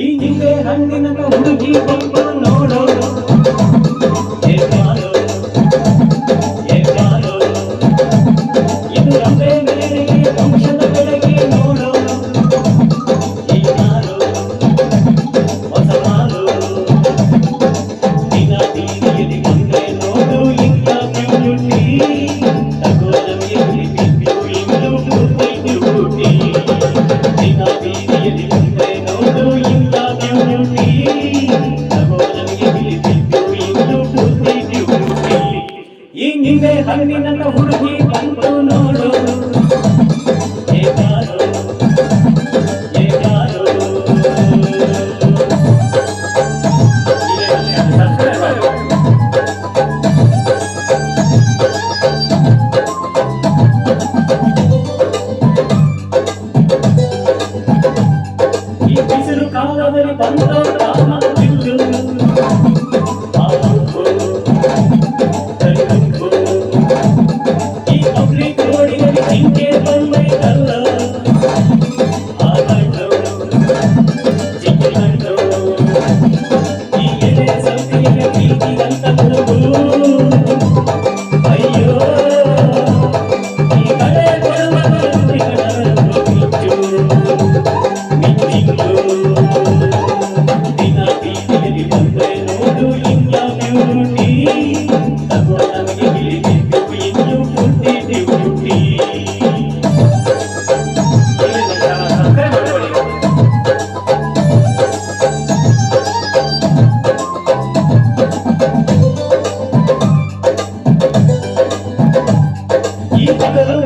ಈ ನಿಂಬೆ ಹಣ್ಣಿನ ಹಿಂದೆ ಹಣ್ಣಿನನ್ನ ಹುಡುಗಿ ಬಂದ Diu y